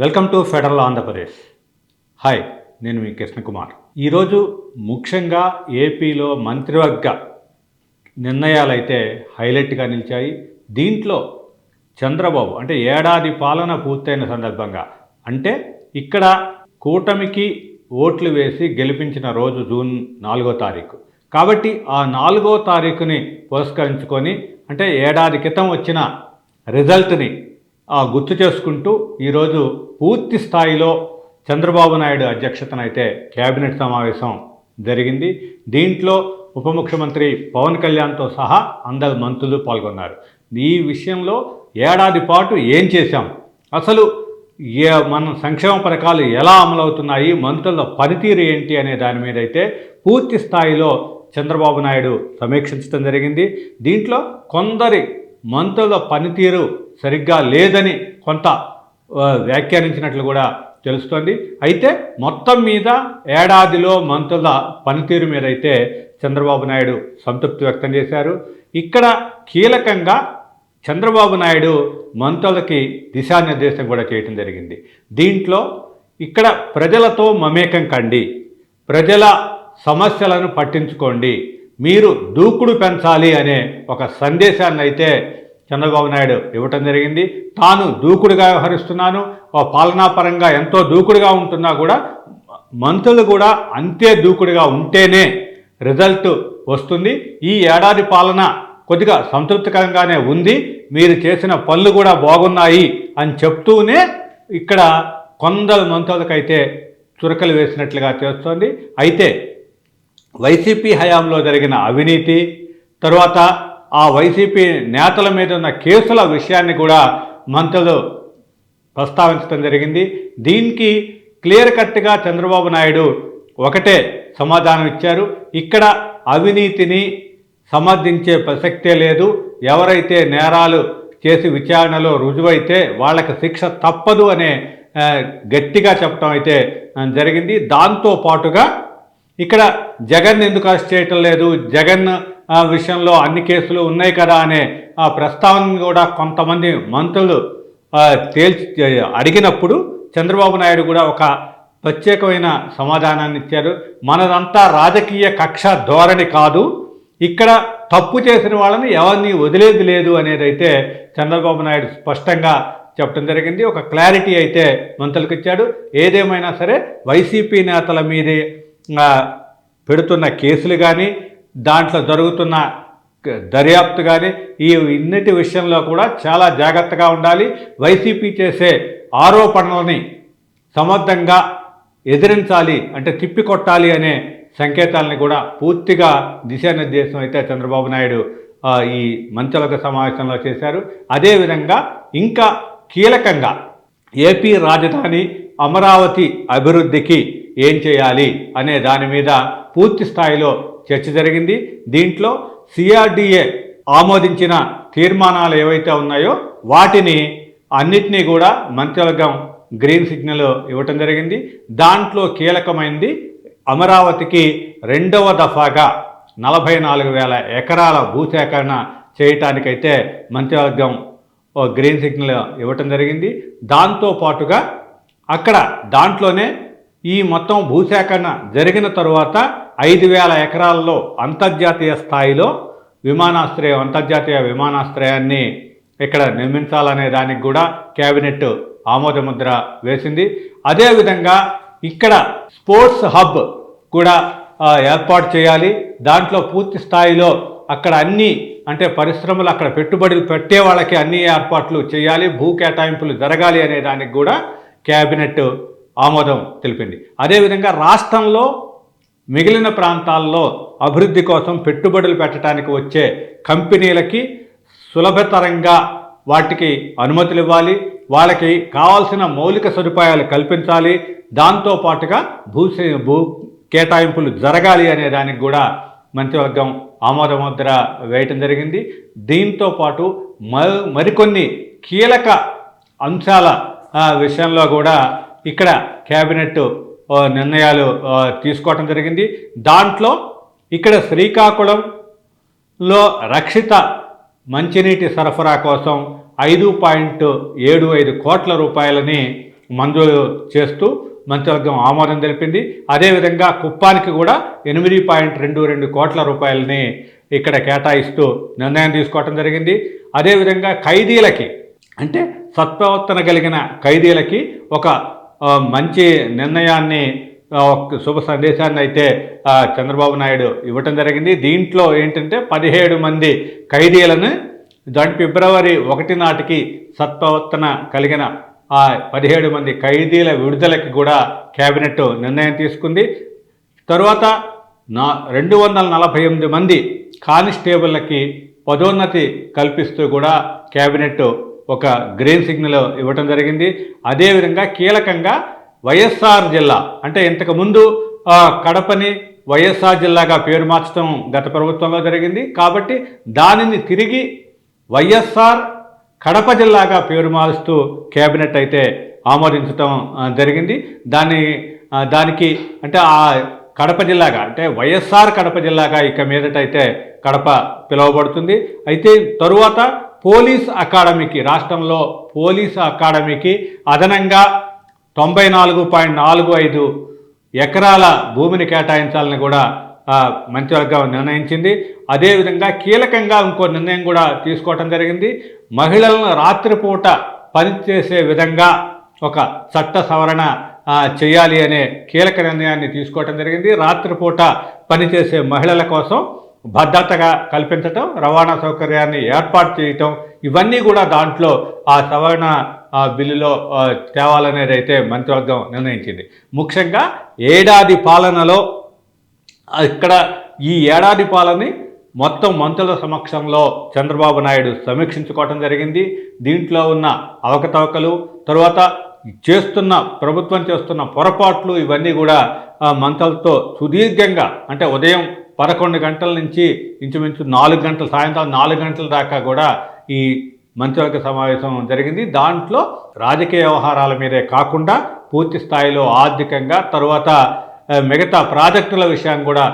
Welcome to federal Andhra Pradesh. Hi నేను మీ కృష్ణకుమార్. ఈరోజు ముఖ్యంగా ఏపీలో మంత్రివర్గ నిర్ణయాలైతే హైలైట్గా నిలిచాయి. దీంట్లో చంద్రబాబు అంటే ఏడాది పాలన పూర్తయిన సందర్భంగా అంటే ఇక్కడ కూటమికి ఓట్లు వేసి గెలిపించిన రోజు జూన్ నాలుగో తారీఖు. కాబట్టి ఆ నాలుగో తారీఖుని పురస్కరించుకొని అంటే ఏడాది క్రితం వచ్చిన రిజల్ట్ని గుర్తు చేసుకుంటూ ఈరోజు పూర్తి స్థాయిలో చంద్రబాబు నాయుడు అధ్యక్షతన అయితే కేబినెట్ సమావేశం జరిగింది. దీంట్లో ఉప ముఖ్యమంత్రి పవన్ కళ్యాణ్తో సహా అందరు మంత్రులు పాల్గొన్నారు. ఈ విషయంలో ఏడాది పాటు ఏం చేశాం? అసలు ఏ మన సంక్షేమ పథకాలు ఎలా అమలవుతున్నాయి? మంత్రుల పనితీరు ఏంటి అనే దాని మీద అయితే పూర్తి స్థాయిలో చంద్రబాబు నాయుడు సమీక్షించడం జరిగింది. దీంట్లో కొందరి మంత్రుల పనితీరు సరిగ్గా లేదని కొంత వ్యాఖ్యానించినట్లు కూడా తెలుస్తోంది. అయితే మొత్తం మీద ఏడాదిలో మంత్రుల పనితీరు మీద అయితే చంద్రబాబు నాయుడు సంతృప్తి వ్యక్తం చేశారు. ఇక్కడ కీలకంగా చంద్రబాబు నాయుడు మంత్రులకి దిశానిర్దేశం కూడా చేయటం జరిగింది. దీంట్లో ఇక్కడ ప్రజలతో మమేకం కండి ప్రజల సమస్యలను పట్టించుకోండి మీరు దూకుడు పెంచాలి అనే ఒక సందేశాన్ని అయితే చంద్రబాబు నాయుడు ఇవ్వటం జరిగింది. తాను దూకుడుగా వ్యవహరిస్తున్నాను. ఓ పాలనాపరంగా ఎంతో దూకుడుగా ఉంటున్నా కూడా మంత్రులు కూడా అంతే దూకుడుగా ఉంటేనే రిజల్ట్ వస్తుంది. ఈ ఏడాది పాలన కొద్దిగా సంతృప్తికరంగానే ఉంది. మీరు చేసిన పనులు కూడా బాగున్నాయి అని చెప్తూనే ఇక్కడ కొందరు మంత్రులకైతే చురకలు వేసినట్లుగా చేస్తోంది అయితే వైసీపీ హయాంలో జరిగిన అవినీతి తర్వాత ఆ వైసీపీ నేతల మీద ఉన్న కేసుల విషయాన్ని కూడా మంత్రులు ప్రస్తావించడం జరిగింది. దీనికి క్లియర్ కట్గా చంద్రబాబు నాయుడు ఒకటే సమాధానం ఇచ్చారు. ఇక్కడ అవినీతిని సమర్థించే ప్రసక్తే లేదు. ఎవరైతే నేరాలు చేసి విచారణలో రుజువైతే వాళ్ళకి శిక్ష తప్పదు అనే గట్టిగా చెప్పడం అయితే జరిగింది. దాంతో పాటుగా ఇక్కడ జగన్ ఎందుకు అరెస్ట్ చేయటం లేదు? జగన్ విషయంలో అన్ని కేసులు ఉన్నాయి కదా అనే ఆ ప్రస్తావన కూడా కొంతమంది మంత్రులు తేల్చి అడిగినప్పుడు చంద్రబాబు నాయుడు కూడా ఒక ప్రత్యేకమైన సమాధానాన్ని ఇచ్చారు. మనదంతా రాజకీయ కక్ష ధోరణి కాదు. ఇక్కడ తప్పు చేసిన వాళ్ళని ఎవరిని వదిలేది లేదు అనేది అయితే చంద్రబాబు నాయుడు స్పష్టంగా చెప్పడం జరిగింది. ఒక క్లారిటీ అయితే మంత్రులకు ఇచ్చాడు. ఏదేమైనా సరే వైసీపీ నేతల మీదే పెడుతున్న కేసులు కానీ దాంట్లో జరుగుతున్న దర్యాప్తు కానీ ఈ ఇన్నిటి విషయంలో కూడా చాలా జాగ్రత్తగా ఉండాలి. వైసీపీ చేసే ఆరోపణలని సమర్థంగా ఎదిరించాలి అంటే తిప్పికొట్టాలి అనే సంకేతాలని కూడా పూర్తిగా దిశానిర్దేశం అయితే చంద్రబాబు నాయుడు ఈ మంత్రులకు సమావేశంలో చేశారు. అదేవిధంగా ఇంకా కీలకంగా ఏపీ రాజధాని అమరావతి అభివృద్ధికి ఏం చేయాలి అనే దాని మీద పూర్తి స్థాయిలో చర్చ జరిగింది. దీంట్లో సిఆర్డిఏ ఆమోదించిన తీర్మానాలు ఏవైతే ఉన్నాయో వాటిని అన్నిటినీ కూడా మంత్రివర్గం గ్రీన్ సిగ్నల్ ఇవ్వటం జరిగింది. దాంట్లో కీలకమైంది అమరావతికి రెండవ దఫాగా నలభై నాలుగు వేల ఎకరాల భూసేకరణ చేయటానికైతే మంత్రివర్గం ఓ గ్రీన్ సిగ్నల్ ఇవ్వటం జరిగింది. దాంతో పాటుగా అక్కడ దాంట్లోనే ఈ మొత్తం భూసేకరణ జరిగిన తరువాత ఐదు వేల ఎకరాల్లో అంతర్జాతీయ స్థాయిలో విమానాశ్రయం అంతర్జాతీయ విమానాశ్రయాన్ని ఇక్కడ నిర్మించాలనే దానికి కూడా కేబినెట్ ఆమోదముద్ర వేసింది. అదేవిధంగా ఇక్కడ స్పోర్ట్స్ హబ్ కూడా ఏర్పాటు చేయాలి. దాంట్లో పూర్తి స్థాయిలో అక్కడ అన్ని అంటే పరిశ్రమలు అక్కడ పెట్టుబడులు పెట్టే వాళ్ళకి అన్ని ఏర్పాట్లు చేయాలి. భూ కేటాయింపులు జరగాలి అనే దానికి కూడా కేబినెట్ ఆమోదం తెలిపింది. అదేవిధంగా రాష్ట్రంలో మిగిలిన ప్రాంతాల్లో అభివృద్ధి కోసం పెట్టుబడులు పెట్టడానికి వచ్చే కంపెనీలకి సులభతరంగా వాటికి అనుమతులు ఇవ్వాలి వాళ్ళకి కావాల్సిన మౌలిక సదుపాయాలు కల్పించాలి దాంతో పాటుగా భూ భూ కేటాయింపులు జరగాలి అనే దానికి కూడా మంత్రివర్గం ఆమోదముద్ర వేయటం జరిగింది. దీంతో పాటు మ- మరికొన్ని కీలక అంశాల విషయంలో కూడా ఇక్కడ కేబినెట్ నిర్ణయాలు తీసుకోవటం జరిగింది. దాంట్లో ఇక్కడ శ్రీకాకుళంలో రక్షిత మంచినీటి సరఫరా కోసం ఐదు పాయింట్ ఏడు ఐదు కోట్ల రూపాయలని మంజూరు చేస్తూ మంత్రివర్గం ఆమోదం తెలిపింది. అదేవిధంగా కుప్పానికి కూడా ఎనిమిది పాయింట్ రెండు రెండు కోట్ల రూపాయలని ఇక్కడ కేటాయిస్తూ నిర్ణయం తీసుకోవటం జరిగింది. అదేవిధంగా ఖైదీలకి అంటే సత్ప్రవర్తన కలిగిన ఖైదీలకి ఒక మంచి నిర్ణయాన్ని ఒక శుభ సందేశాన్ని అయితే చంద్రబాబు నాయుడు ఇవ్వటం జరిగింది. దీంట్లో ఏంటంటే పదిహేడు మంది ఖైదీలను దాని ఫిబ్రవరి ఒకటి నాటికి సత్ప్రవర్తన కలిగిన ఆ పదిహేడు మంది ఖైదీల విడుదలకి కూడా కేబినెట్ నిర్ణయం తీసుకుంది. తరువాత నా రెండు వందల నలభై ఎనిమిది మంది కానిస్టేబుళ్ళకి పదోన్నతి కల్పిస్తూ కూడా కేబినెట్ ఒక గ్రీన్ సిగ్నల్ ఇవ్వటం జరిగింది. అదేవిధంగా కీలకంగా వైఎస్ఆర్ జిల్లా అంటే ఇంతకుముందు కడపని వైఎస్ఆర్ జిల్లాగా పేరు మార్చడం గత ప్రభుత్వంలో జరిగింది. కాబట్టి దానిని తిరిగి వైఎస్ఆర్ కడప జిల్లాగా పేరు మారుస్తూ కేబినెట్ అయితే ఆమోదించడం జరిగింది. దాన్ని దానికి అంటే ఆ కడప జిల్లాగా అంటే వైఎస్ఆర్ కడప జిల్లాగా ఇక మీదటైతే కడప పిలువబడుతుంది. అయితే తరువాత పోలీస్ అకాడమీకి రాష్ట్రంలో పోలీస్ అకాడమీకి అదనంగా తొంభై నాలుగు పాయింట్ నాలుగు ఐదు ఎకరాల భూమిని కేటాయించాలని కూడా మంత్రివర్గం నిర్ణయించింది. అదేవిధంగా కీలకంగా ఇంకో నిర్ణయం కూడా తీసుకోవటం జరిగింది. మహిళలను రాత్రిపూట పనిచేసే విధంగా ఒక చట్ట సవరణ చేయాలి అనే కీలక నిర్ణయాన్ని తీసుకోవటం జరిగింది. రాత్రిపూట పనిచేసే మహిళల కోసం భద్రతగా కల్పించటం రవాణా సౌకర్యాన్ని ఏర్పాటు చేయటం ఇవన్నీ కూడా దాంట్లో ఆ సవరణ బిల్లులో తేవాలనేది అయితే మంత్రివర్గం నిర్ణయించింది. ముఖ్యంగా ఏడాది పాలనలో ఇక్కడ ఈ ఏడాది పాలని మొత్తం మంత్రుల సమక్షంలో చంద్రబాబు నాయుడు సమీక్షించుకోవటం జరిగింది. దీంట్లో ఉన్న అవకతవకలు తరువాత చేస్తున్న ప్రభుత్వం చేస్తున్న పొరపాట్లు ఇవన్నీ కూడా మంత్రులతో సుదీర్ఘంగా అంటే ఉదయం పదకొండు గంటల నుంచి ఇంచుమించు నాలుగు గంటల సాయంత్రం నాలుగు గంటల దాకా కూడా ఈ మంత్రివర్గ సమావేశం జరిగింది. దాంట్లో రాజకీయ వ్యవహారాల మీదే కాకుండా పూర్తి స్థాయిలో ఆర్థికంగా తరువాత మిగతా ప్రాజెక్టుల విషయం కూడా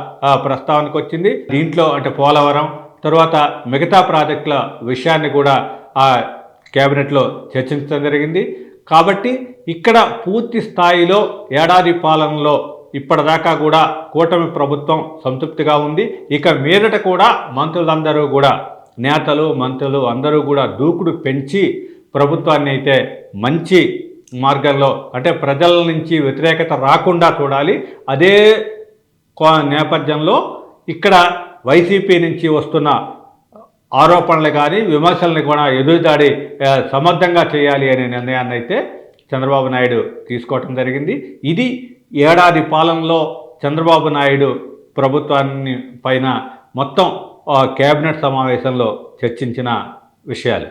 ప్రస్తావనకు వచ్చింది. దీంట్లో అంటే పోలవరం తరువాత మిగతా ప్రాజెక్టుల విషయాన్ని కూడా ఆ కేబినెట్లో చర్చించడం జరిగింది. కాబట్టి ఇక్కడ పూర్తి స్థాయిలో ఏడాది పాలనలో ఇప్పటిదాకా కూడా కూటమి ప్రభుత్వం సంతృప్తిగా ఉంది. ఇక మీదట కూడా మంత్రులందరూ కూడా నేతలు మంత్రులు అందరూ కూడా దూకుడు పెంచి ప్రభుత్వాన్ని అయితే మంచి మార్గంలో అంటే ప్రజల నుంచి వ్యతిరేకత రాకుండా చూడాలి. అదే కో- నేపథ్యంలో ఇక్కడ వైసీపీ నుంచి వస్తున్న ఆరోపణలు కానీ విమర్శల్ని కూడా ఎదురుదాడి సమర్థంగా చేయాలి అనే నిర్ణయాన్ని అయితే చంద్రబాబు నాయుడు తీసుకోవటం జరిగింది. ఇది ఏడాది పాలనలో చంద్రబాబు నాయుడు ప్రభుత్వాన్ని పైన మొత్తం కేబినెట్ సమావేశంలో చర్చించిన విషయాలు.